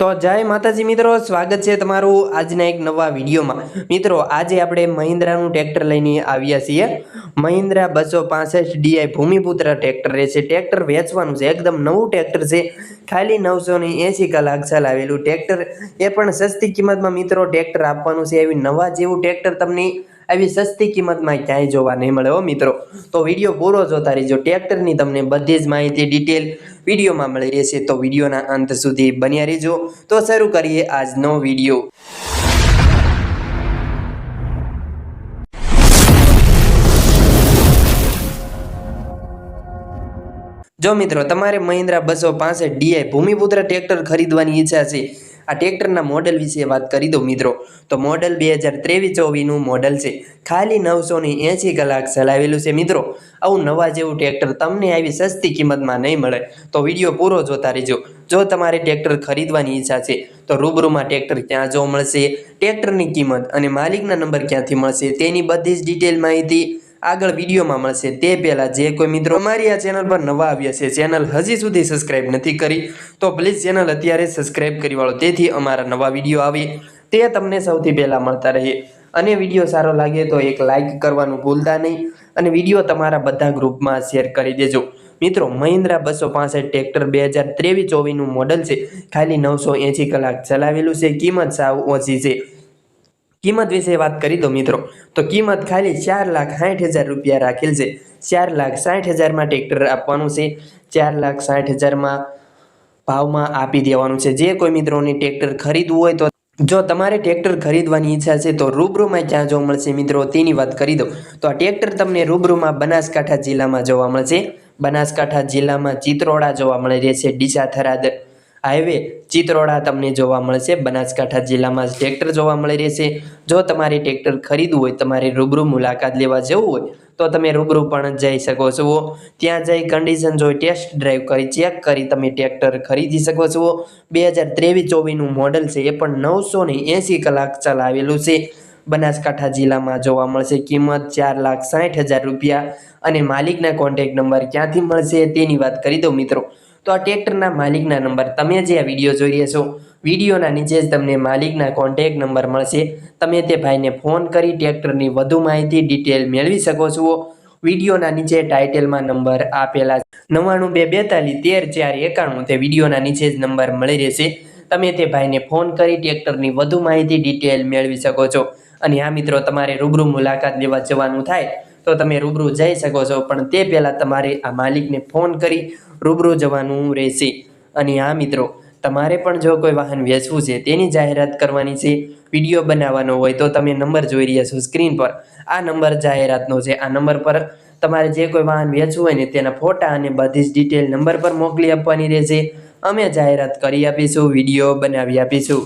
તો જય માતાજી મિત્રો, સ્વાગત છે તમારું આજના એક નવા વિડીયોમાં. મિત્રો, આજે આપણે મહિન્દ્રાનું ટ્રેક્ટર લઈને આવ્યા છીએ. મહિન્દ્રા બસો પાસઠ ડીઆઈ ભૂમિપુત્ર ટ્રેક્ટર રહેશે ટ્રેક્ટર વેચવાનું છે, એકદમ નવું ટ્રેક્ટર છે. ખાલી નવસો ને એંસી કલાક ચલાવેલું ટ્રેક્ટર. એ પણ સસ્તી કિંમતમાં મિત્રો ટ્રેક્ટર આપવાનું છે, એવી નવા જેવું ટ્રેક્ટર તમને આવી સસ્તી કિંમતમાં ક્યાંય જોવા નહીં મળે હો મિત્રો. તો વીડિયો પૂરો જોતા રહીજો. ટ્રેક્ટરની તમને બધી જ માહિતી, ડિટેલ વિડીયોમાં મળી રહેશે. તો વિડીયોના અંત સુધી બન્યા રહેજો. તો શરૂ કરીએ આજનો વીડિયો. જો મિત્રો, તમારે મહિન્દ્રા બસો પાંસઠ ડીઆઈ ભૂમિપુત્ર ટ્રેક્ટર ખરીદવાની ઈચ્છા છે આ ટ્રેક્ટરના મોડલ વિશે વાત કરી દઉં મિત્રો. તો મોડલ બે હજાર ત્રેવીસ ચોવીસનું મોડલ છે. ખાલી નવસો ને કલાક ચલાવેલું છે મિત્રો. આવું નવા જેવું ટ્રેક્ટર તમને આવી સસ્તી કિંમતમાં નહીં મળે. તો વીડિયો પૂરો જોતા રહેજો. જો તમારે ટ્રેક્ટર ખરીદવાની ઈચ્છા છે, તો રૂબરૂમાં ટ્રેક્ટર ક્યાં જોવા મળશે. ટ્રેક્ટરની કિંમત અને માલિકના નંબર ક્યાંથી મળશે તેની બધી જ ડિટેલ માહિતી આગળ વિડીયોમાં મળશે તે પહેલાં જે કોઈ મિત્રો અમારી આ ચેનલ પર નવા આવ્યા છે ચેનલ હજી સુધી સબસ્ક્રાઈબ નથી કરી, તો પ્લીઝ ચેનલ અત્યારે સબસ્ક્રાઈબ કરી વાળો. તેથી અમારા નવા વીડિયો આવે, તે તમને સૌથી પહેલાં મળતા રહે. અને વીડિયો સારો લાગે તો એક લાઇક કરવાનું ભૂલતા નહીં, અને વીડિયો તમારા બધા ગ્રુપમાં શેર કરી દેજો. મિત્રો, મહિન્દ્રા બસો પાસઠ ટ્રેક્ટર બે હજાર ત્રેવીસ ચોવીસનું મોડલ છે. ખાલી નવસો એંસી કલાક ચલાવેલું છે, કિંમત સાવ ઓછી છે. કિંમત વિશે વાત કરી દો મિત્રો. તો કિંમત ખાલી ચાર લાખ સાઠ હજાર રૂપિયા રાખેલ છે. ચાર લાખ સાઠ હજારમાં ટ્રેક્ટર આપવાનું છે. ચાર લાખ સાઠ હજારમાં ભાવમાં આપી દેવાનું છે. જે કોઈ મિત્રોને ટ્રેક્ટર ખરીદવું હોય તો જો તમારે ટ્રેક્ટર ખરીદવાની ઈચ્છા છે તો રૂબરૂમાં ક્યાં જોવા મળશે મિત્રો? તેની વાત કરી દો તો આ ટ્રેક્ટર તમને રૂબરૂમાં બનાસકાંઠા જિલ્લામાં જોવા મળશે. બનાસકાંઠા જિલ્લામાં ચિત્રોડા જોવા મળી રહેશે ડીસા થરાદ હાઈવે ચિત્રોડા તમને જોવા મળશે. બનાસકાંઠા જિલ્લામાં જ ટ્રેક્ટર જોવા મળી રહેશે. જો તમારે ટ્રેક્ટર ખરીદવું હોય, તમારે રૂબરૂ મુલાકાત લેવા જવું હોય, તો તમે રૂબરૂ પણ જઈ શકો છો. ત્યાં જઈ કન્ડિશન જોઈ ટેસ્ટ ડ્રાઈવ કરી ચેક કરી તમે ટ્રેક્ટર ખરીદી શકો છો. બે હજાર ત્રેવીસ ચોવીસનું મોડલ છે, એ પણ નવસો ને એંસી કલાક ચલાવેલું છે. બનાસકાંઠા જિલ્લામાં જોવા મળશે કિંમત ચાર લાખ સાઠ હજાર રૂપિયા અને માલિકના કોન્ટેક નંબર ક્યાંથી મળશે તેની વાત કરી દઉં મિત્રો. તો આ ટ્રેક્ટરના માલિકના નંબર તમે જે આ વીડિયો જોઈ રહ્યા છો, વિડીયોના નીચે જ તમને માલિકના કોન્ટેક નંબર મળશે. તમે તે ભાઈને ફોન કરી ટ્રેક્ટરની વધુ માહિતી ડિટેલ મેળવી શકો છો. વિડીયોના નીચે ટાઇટલમાં નંબર આપેલા નવ્વાણું બે બેતાલીસ તેર ચાર એકાણું તે વિડીયોના નીચે જ નંબર મળી રહેશે. તમે તે ભાઈને ફોન કરી ટ્રેક્ટરની વધુ માહિતી ડિટેલ મેળવી શકો છો. અને આ મિત્રો, તમારે રૂબરૂ મુલાકાત લેવા જવાનું થાય તો તમે રૂબરૂ જઈ શકો છો. પણ તે પહેલાં તમારે આ માલિકને ફોન કરી રૂબરૂ જવાનું રહેશે. અને આ મિત્રો, તમારે પણ જો કોઈ વાહન વેચવું છે, તેની જાહેરાત કરવાની છે, વીડિયો બનાવવાનો હોય, તો તમે નંબર જોઈ રહ્યા છો સ્ક્રીન પર. આ નંબર જાહેરાતનો છે. આ નંબર પર તમારે જે કોઈ વાહન વેચવું હોય ને, તેના ફોટા અને બધી જ ડિટેલ નંબર પર મોકલી આપવાની રહેશે. અમે જાહેરાત કરી આપીશું, વીડિયો બનાવી આપીશું.